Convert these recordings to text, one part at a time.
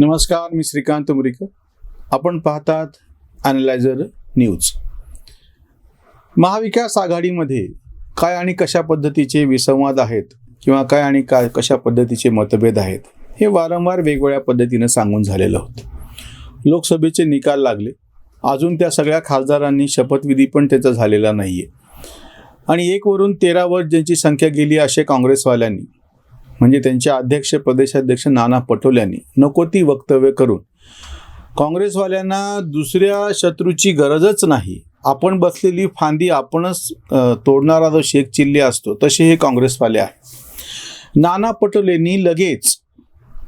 नमस्कार मी श्रीकांत मुरीकर. आपण पाहतात अनलायझर न्यूज महाविकास आघाडीमध्ये काय आणि कशा पद्धतीचे विसंवाद आहेत किंवा काय आणि काय कशा पद्धतीचे मतभेद आहेत हे वारंवार वेगवेगळ्या पद्धतीनं सांगून झालेलं होतं. लोकसभेचे निकाल लागले. अजून त्या सगळ्या खासदारांनी शपथविधी पण त्याचा झालेला नाही आहे आणि एकवरून तेरावर ज्यांची संख्या गेली असे काँग्रेसवाल्यांनी म्हणजे त्यांचे अध्यक्ष प्रदेशाध्यक्ष नाना पटोल्यांनी नको ती वक्तव्य करून. काँग्रेसवाल्यांना दुसऱ्या शत्रूची गरजच नाही. आपण बसलेली फांदी आपणच तोडणारा जो शेख चिल्ले असतो तसे हे काँग्रेसवाले आहे. नाना पटोलेंनी लगेच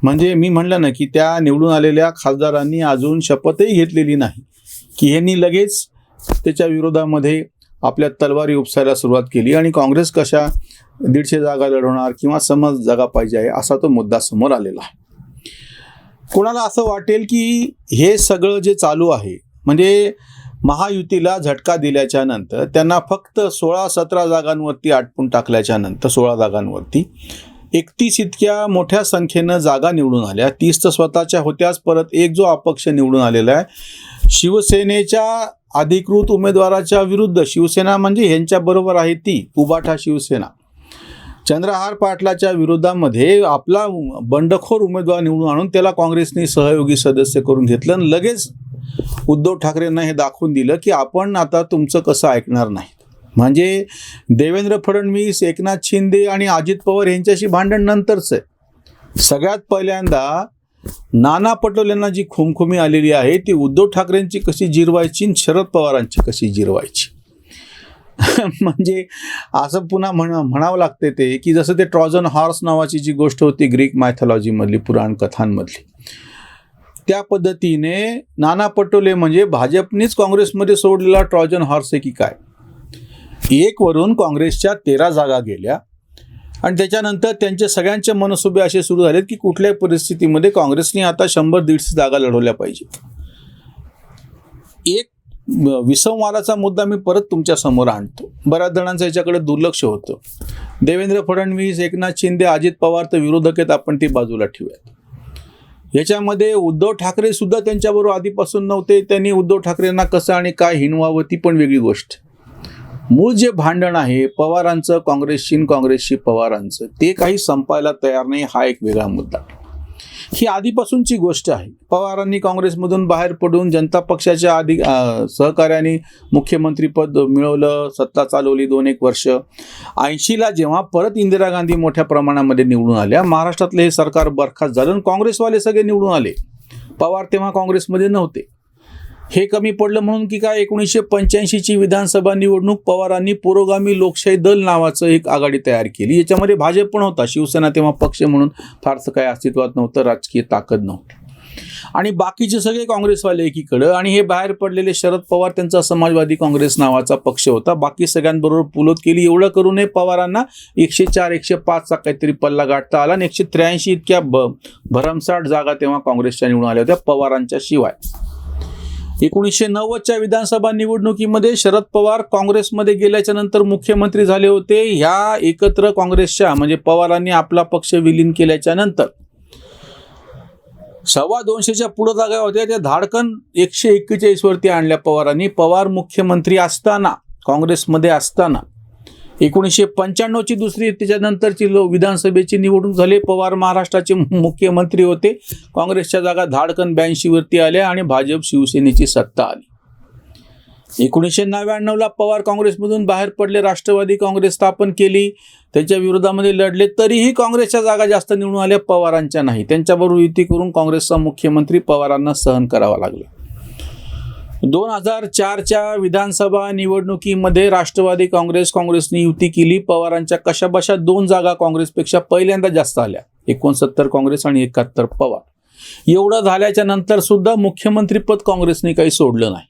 म्हणजे मी म्हणलं ना की त्या निवडून आलेल्या खासदारांनी अजून शपथही घेतलेली नाही. की ह्यांनी लगेच त्याच्या विरोधामध्ये आपल्या तलवारी उपसायला सुरुवात केली. आणि काँग्रेस कशा दीडशे जागा लढवणार किंवा समज जागा पाहिजे आहे असा तो मुद्दा समोर आलेला आहे. कोणाला असं वाटेल की हे सगळं जे चालू आहे म्हणजे महायुतीला झटका दिल्याच्या नंतर त्यांना फक्त सोळा सतरा जागांवरती आटपून टाकल्याच्या नंतर सोळा जागांवरती एकतीस इतक्या मोठ्या संख्येनं जागा निवडून आल्या. तीस तर स्वतःच्या होत्याच परत एक जो अपक्ष निवडून आलेला आहे शिवसेनेच्या अधिकृत उमेदवाराच्या विरुद्ध शिवसेना म्हणजे ह्यांच्याबरोबर आहे ती उबाठा शिवसेना. चंद्रहार पाटलाच्या विरोधामध्ये आपला बंडखोर उमेदवार निवडून आणून त्याला काँग्रेसने सहयोगी सदस्य करून घेतलं आणि लगेच उद्धव ठाकरेंना हे दाखवून दिलं की आपण आता तुमचं कसं ऐकणार नाही. म्हणजे देवेंद्र फडणवीस एकनाथ शिंदे आणि अजित पवार यांच्याशी भांडण नंतरच आहे. सगळ्यात पहिल्यांदा नाना पटोलेंना जी खुमखुमी आलेली आहे ती उद्धव ठाकरेंची कशी जिरवायची आणि शरद पवारांची कशी जिरवायची? म्हणजे असं पुन्हा म्हण म्हणावं लागते ते की जसं ते ट्रॉझन हॉर्स नावाची जी गोष्ट होती ग्रीक मायथॉलॉजीमधली पुराण कथांमधली. त्या पद्धतीने नाना पटोले म्हणजे भाजपनेच काँग्रेसमध्ये सोडलेला ट्रॉजन हॉर्स आहे की काय? एक वरून काँग्रेसच्या तेरा जागा गेल्या आणि त्याच्यानंतर त्यांचे सगळ्यांचे मनसुबे असे सुरू झालेत की कुठल्याही परिस्थितीमध्ये काँग्रेसने आता शंभर दीडशे जागा लढवल्या पाहिजेत. विसंवादाचा मुद्दा मी परत तुमच्यासमोर आणतो. बऱ्याच जणांचं याच्याकडे दुर्लक्ष होतं. देवेंद्र फडणवीस एकनाथ शिंदे अजित पवार तर विरोधक आहेत आपण ते बाजूला ठेवूयात. याच्यामध्ये उद्धव ठाकरे सुद्धा त्यांच्याबरोबर आधीपासून नव्हते. त्यांनी उद्धव ठाकरेंना कसं आणि काय हिणवावं ती पण वेगळी गोष्ट. मूळ जे भांडण आहे पवारांचं काँग्रेसशी काँग्रेसशी पवारांचं ते काही संपायला तयार नाही हा एक वेगळा मुद्दा. ही आधीपासूनची गोष्ट आहे. पवारांनी काँग्रेसमधून बाहेर पडून जनता पक्षाच्या आधी सहकार्याने मुख्यमंत्रीपद मिळवलं सत्ता चालवली दोन एक वर्ष. ऐंशीला जेव्हा परत इंदिरा गांधी मोठ्या प्रमाणामध्ये निवडून आल्या महाराष्ट्रातले हे सरकार बरखास्त झालं आणि काँग्रेसवाले सगळे निवडून आले. पवार तेव्हा काँग्रेसमध्ये नव्हते. हे कमी पडलं म्हणून की काय एकोणीसशे पंच्याऐंशीची विधानसभा निवडणूक पवारांनी पुरोगामी लोकशाही दल नावाचं एक आघाडी तयार केली. याच्यामध्ये भाजप पण होता. शिवसेना तेव्हा पक्ष म्हणून फारसं काय अस्तित्वात नव्हतं. राजकीय ताकद नव्हती. आणि बाकीचे सगळे काँग्रेसवाले एकीकडं. आणि हे बाहेर पडलेले शरद पवार त्यांचा समाजवादी काँग्रेस नावाचा पक्ष होता. बाकी सगळ्यांबरोबर पुलोत केली. एवढं करूनही पवारांना एकशे चार एकशे पाचचा काहीतरी पल्ला गाठता आला. आणि एकशे त्र्याऐंशी इतक्या ब भरमसाठ जागा तेव्हा काँग्रेसच्या निवडून आल्या होत्या पवारांच्या शिवाय. एकोणीसशे नव्वदच्या विधानसभा निवडणुकीमध्ये शरद पवार काँग्रेसमध्ये गेल्याच्यानंतर मुख्यमंत्री झाले होते. ह्या एकत्र काँग्रेसच्या म्हणजे पवारांनी आपला पक्ष विलीन केल्याच्यानंतर. सव्वा दोनशेच्या पुढं जागा होत्या. त्या धाडकन एकशे एक्केचाळीस वरती आणल्या पवारांनी. पवार मुख्यमंत्री असताना काँग्रेसमध्ये असताना. एकोणीसशे पंच्याण्णवची दुसरी त्याच्यानंतरची लो विधानसभेची निवडणूक झाली. पवार महाराष्ट्राचे मुख्यमंत्री होते. काँग्रेसच्या जागा धाडकन ब्याऐंशीवरती आल्या आणि भाजप शिवसेनेची सत्ता आली. एकोणीसशे नव्याण्णवला पवार काँग्रेसमधून बाहेर पडले. राष्ट्रवादी काँग्रेस स्थापन केली. त्यांच्या विरोधामध्ये लढले. तरीही काँग्रेसच्या जागा जास्त निवडून आल्या. पवारांच्या नाही. त्यांच्याबरोबर युती करून काँग्रेसचा मुख्यमंत्री पवारांना सहन करावा लागला. दोन हजार चारच्या विधानसभा निवडणुकीमध्ये राष्ट्रवादी काँग्रेस काँग्रेसने युती केली. पवारांच्या कशाबशा दोन जागा काँग्रेसपेक्षा पहिल्यांदा जास्त आल्या. एकोणसत्तर काँग्रेस आणि एकाहत्तर पवार. एवढं झाल्याच्यानंतर सुद्धा मुख्यमंत्रीपद काँग्रेसने काही सोडलं नाही.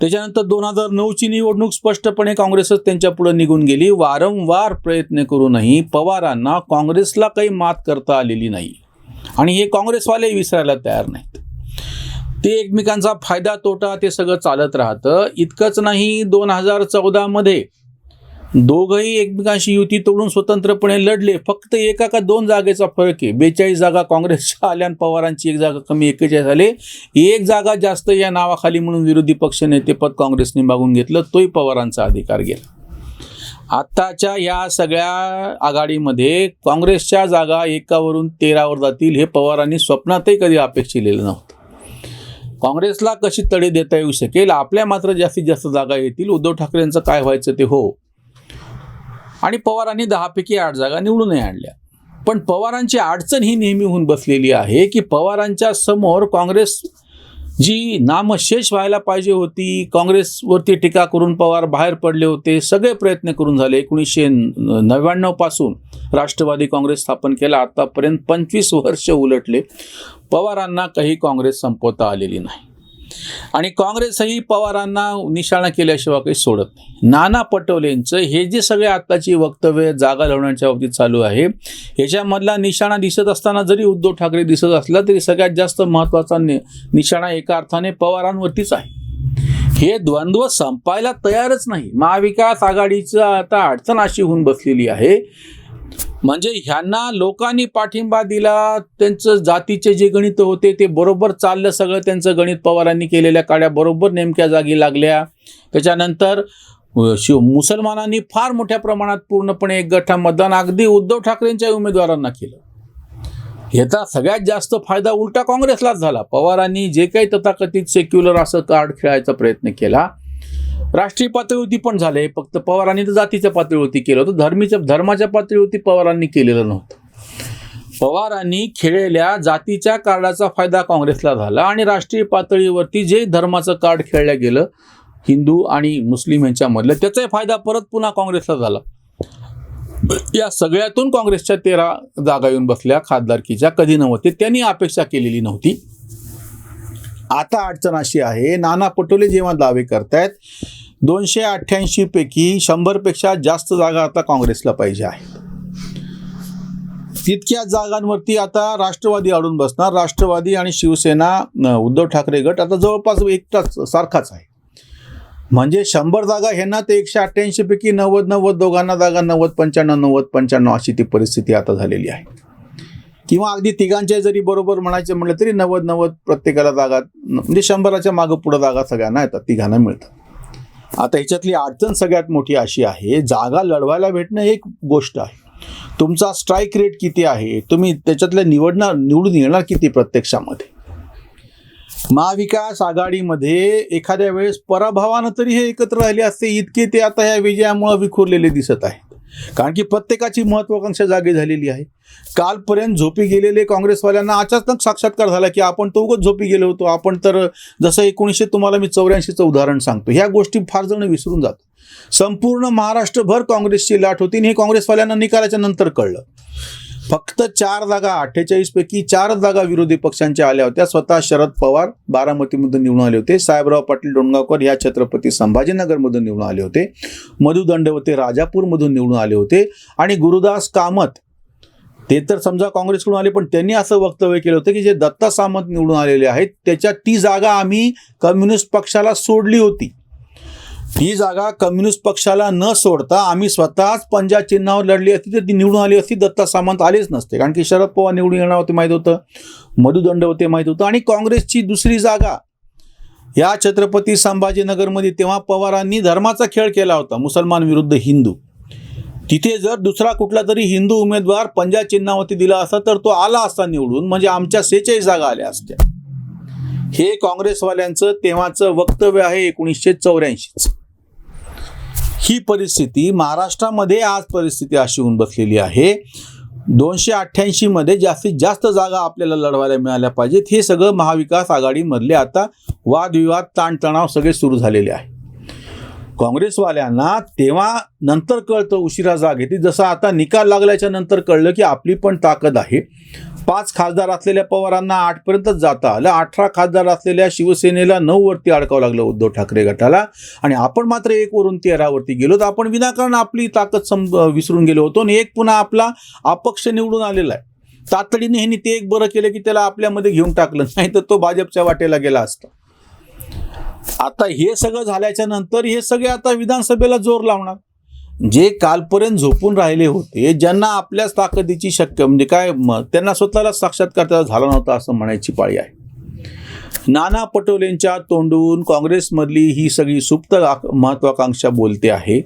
त्याच्यानंतर दोन हजार नऊची निवडणूक स्पष्टपणे काँग्रेसच त्यांच्या पुढे निघून गेली. वारंवार प्रयत्न करूनही पवारांना काँग्रेसला काही मात करता आलेली नाही. आणि हे काँग्रेसवाले विसरायला तयार नाही. ते एकमेकांचा फायदा तोटा ते सगळं चालत राहतं. इतकंच नाही दोन हजार चौदामध्ये दोघंही एकमेकांशी युती तोडून स्वतंत्रपणे लढले. फक्त एका का दोन जागेचा फरक आहे. बेचाळीस जागा काँग्रेसच्या आल्या पवारांची एक जागा कमी एकेचाळीस झाले एक जागा जास्त या नावाखाली म्हणून विरोधी पक्ष नेतेपद काँग्रेसने मागून घेतलं. तोही पवारांचा अधिकार गेला. आत्ताच्या या सगळ्या आघाडीमध्ये काँग्रेसच्या जागा एकावरून तेरावर जातील हे पवारांनी स्वप्नातही कधी अपेक्षिलेलं नव्हतं. काँग्रेसला कशी तडे देता येऊ शकेल? आपल्या मात्र जास्तीत जास्त जागा येतील. उद्धव ठाकरेंचं काय व्हायचं ते हो. आणि पवारांनी दहापैकी आठ जागा निवडूनही आणल्या. पण पवारांची अडचण ही नेहमी होऊन बसलेली आहे की पवारांच्या समोर काँग्रेस जी नामशेष व्हायला पाहिजे होती काँग्रेसवरती टीका करून पवार बाहेर पडले होते सगळे प्रयत्न करून झाले. एकोणीसशे नव्याण्णवपासून राष्ट्रवादी काँग्रेस स्थापन केला. आतापर्यंत पंचवीस वर्ष उलटले. पवारांना काही काँग्रेस संपवता आलेली नाही. आणि काँग्रेसही पवारांना निशाणा केल्याशिवाय काही सोडत नाही. नाना पटोलेंचं हे जे सगळे आत्ताची वक्तव्य जागा लढवण्याच्या बाबतीत चालू आहे ह्याच्यामधला निशाणा दिसत असताना जरी उद्धव ठाकरे दिसत असला तरी सगळ्यात जास्त महत्त्वाचा नि निशाणा एका अर्थाने पवारांवरतीच आहे. हे द्वंद्व संपायला तयारच नाही. महाविकास आघाडीचं आता अडचण अशी होऊन बसलेली आहे म्हणजे ह्यांना लोकांनी पाठिंबा दिला त्यांचं जातीचे जे गणित होते ते बरोबर चाललं सगळं त्यांचं गणित पवारांनी केलेल्या काड्या बरोबर नेमक्या जागी लागल्या. त्याच्यानंतर शिव मुसलमानांनी फार मोठ्या प्रमाणात पूर्णपणे एक गठ्ठा मतदान अगदी उद्धव ठाकरेंच्या उमेदवारांना केलं. ह्याचा सगळ्यात जास्त फायदा उलटा काँग्रेसलाच झाला. पवारांनी जे काही तथाकथित सेक्युलर असं कार्ड खेळायचा प्रयत्न केला राष्ट्रीय पातळीवरती पण झाले फक्त पवारांनी तर जातीच्या पातळीवरती केलं होतं. धर्मीच्या धर्माच्या पातळीवरती पवारांनी केलेलं नव्हतं. पवारांनी खेळलेल्या जातीच्या कार्डाचा फायदा काँग्रेसला झाला आणि राष्ट्रीय पातळीवरती जे धर्माचं कार्ड खेळलं गेलं हिंदू आणि मुस्लिम यांच्यामधलं त्याचाही फायदा परत पुन्हा काँग्रेसला झाला. या सगळ्यातून काँग्रेसच्या तेरा जागा येऊन बसल्या खासदारकीच्या कधी नव्हते त्यांनी अपेक्षा केलेली नव्हती. आता अडचण अशी आहे नाना पटोले जेव्हा दावे करतायत दोनशे अठ्ठ्याऐंशी पैकी शंभरपेक्षा जास्त जागा आता काँग्रेसला पाहिजे आहेत तितक्या जागांवरती आता राष्ट्रवादी अडून बसणार. राष्ट्रवादी आणि शिवसेना उद्धव ठाकरे गट आता जवळपास एकटाच सारखाच आहे. म्हणजे शंभर जागा ह्यांना ते एकशे अठ्ठ्याऐंशी पैकी नव्वद नव्वद दोघांना जागा नव्वद पंच्याण्णव नव्वद पंच्याण्णव अशी ती परिस्थिती आता झालेली आहे. किंवा अगदी तिघांच्या जरी बरोबर म्हणायचे म्हटलं तरी नव्वद नव्वद प्रत्येकाला जागा म्हणजे शंभराच्या मागं पुढं जागा सगळ्यांना येतात तिघांना मिळतात. आता ह्याच्यातली अडचण सगळ्यात मोठी अशी आहे जागा लढवायला भेटणं एक गोष्ट आहे. तुमचा स्ट्राईक रेट किती आहे? तुम्ही त्याच्यातल्या निवडणार निवडून येणार किती प्रत्यक्षामध्ये? महाविकास आघाडीमध्ये एखाद्या वेळेस पराभवानं तरी हे एकत्र राहिले असते इतके ते आता या विजयामुळे विखुरलेले दिसत आहे. कारण की प्रत्येकाची महत्वाकांक्षा जागी झालेली आहे. कालपर्यंत झोपी गेलेले काँग्रेसवाल्यांना अचानक साक्षात्कार झाला की आपण तो झोपी गेलो होतो. आपण तर जसं एकोणीसशे तुम्हाला मी चौऱ्याऐंशीचं उदाहरण सांगतो. ह्या गोष्टी फार जण विसरून जात संपूर्ण महाराष्ट्रभर काँग्रेसची लाट होती आणि हे काँग्रेसवाल्यांना निकालाच्या नंतर कळलं. फक्त चार जागा अठ्ठेचाळीस पैकी चार जागा विरोधी पक्षांच्या आल्या होत्या. स्वतः शरद पवार बारामतीमधून निवडून आले होते. साहेबराव पाटील डोणगावकर या छत्रपती संभाजीनगरमधून निवडून आले होते. मधु दंडवते राजापूरमधून निवडून आले होते. आणि गुरुदास कामत ते तर समजा काँग्रेसकडून आले पण त्यांनी असं वक्तव्य केलं होतं की जे दत्ता सामंत निवडून आलेले आहेत त्याच्या ती जागा आम्ही कम्युनिस्ट पक्षाला सोडली होती. ही जागा कम्युनिस्ट पक्षाला न सोडता आम्ही स्वतःच पंजा चिन्हावर लढली असती तर ती निवडून आली असती दत्ता सामंत आलेच नसते. कारण की शरद पवार निवडून येणार होते माहीत होतं. मधुदंड होते माहीत होतं. आणि काँग्रेसची दुसरी जागा या छत्रपती संभाजीनगरमध्ये तेव्हा पवारांनी धर्माचा खेळ केला होता मुसलमान विरुद्ध हिंदू. तिथे जर दुसरा कुठला तरी हिंदू उमेदवार पंजा चिन्हावरती दिला असता तर तो आला असता निवडून म्हणजे आमच्या सेहेचाळीस जागा आल्या असत्या. हे काँग्रेसवाल्यांचं तेव्हाचं वक्तव्य आहे एकोणीसशे चौऱ्याऐंशीचं. ही परिस्थिती महाराष्ट्रामध्ये आज परिस्थिती अशी होऊन बसलेली आहे. दोनशे अठ्ठ्याऐंशी मध्ये जास्तीत जास्त जागा आपल्याला लढवायला मिळाल्या पाहिजेत. हे सगळं महाविकास आघाडीमधले आता वादविवाद ताणतणाव सगळे सुरू झालेले आहे. काँग्रेसवाल्यांना तेव्हा नंतर कळतं उशिरा जाग येते. जसं आता निकाल लागल्याच्या नंतर कळलं की आपली पण ताकद आहे. पाच खासदार असलेल्या पवारांना आठपर्यंतच जाता आलं. अठरा खासदार असलेल्या शिवसेनेला नऊवरती अडकावं लागलं उद्धव ठाकरे गटाला. आणि आपण मात्र एकवरून तेरावरती गेलो. तर आपण विनाकारण आपली ताकद सम विसरून गेलो होतो. आणि एक पुन्हा आपला अपक्ष निवडून आलेला आहे. तातडीने ह्यांनी ते एक बरं केलं की त्याला आपल्यामध्ये घेऊन टाकलं. नाही तर तो भाजपच्या वाटेला गेला असता. आता हे सगळं झाल्याच्यानंतर हे सगळे आता विधानसभेला जोर लावणार. जे कालपर्यंत झोपून राहिले होते ज्यांना आपल्याच ताकदीची शक्य म्हणजे काय त्यांना स्वतःला साक्षात्कार त्याचा झाला नव्हता असं म्हणायची पाळी आहे. नाना पटोलेंच्या तोंडून काँग्रेसमधली ही सगळी सुप्त महत्वाकांक्षा बोलते आहे.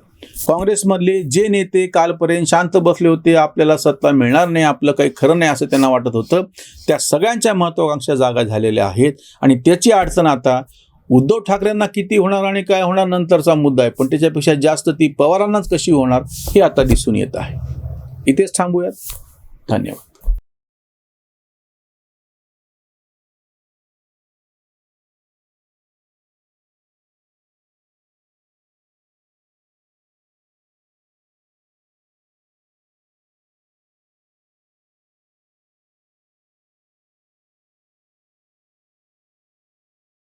काँग्रेसमधले जे नेते कालपर्यंत शांत बसले होते आपल्याला सत्ता मिळणार नाही आपलं काही खरं नाही असं त्यांना वाटत होतं त्या सगळ्यांच्या महत्वाकांक्षा जागा झालेल्या आहेत. आणि त्याची अडचण आता उद्धव ठाकरेंना किती होणार आणि काय होणार नंतरचा मुद्दा आहे. पण त्याच्यापेक्षा जास्त ती पवारांनाच कशी होणार हे आता दिसून येत आहे. इथेच थांबूयात. धन्यवाद.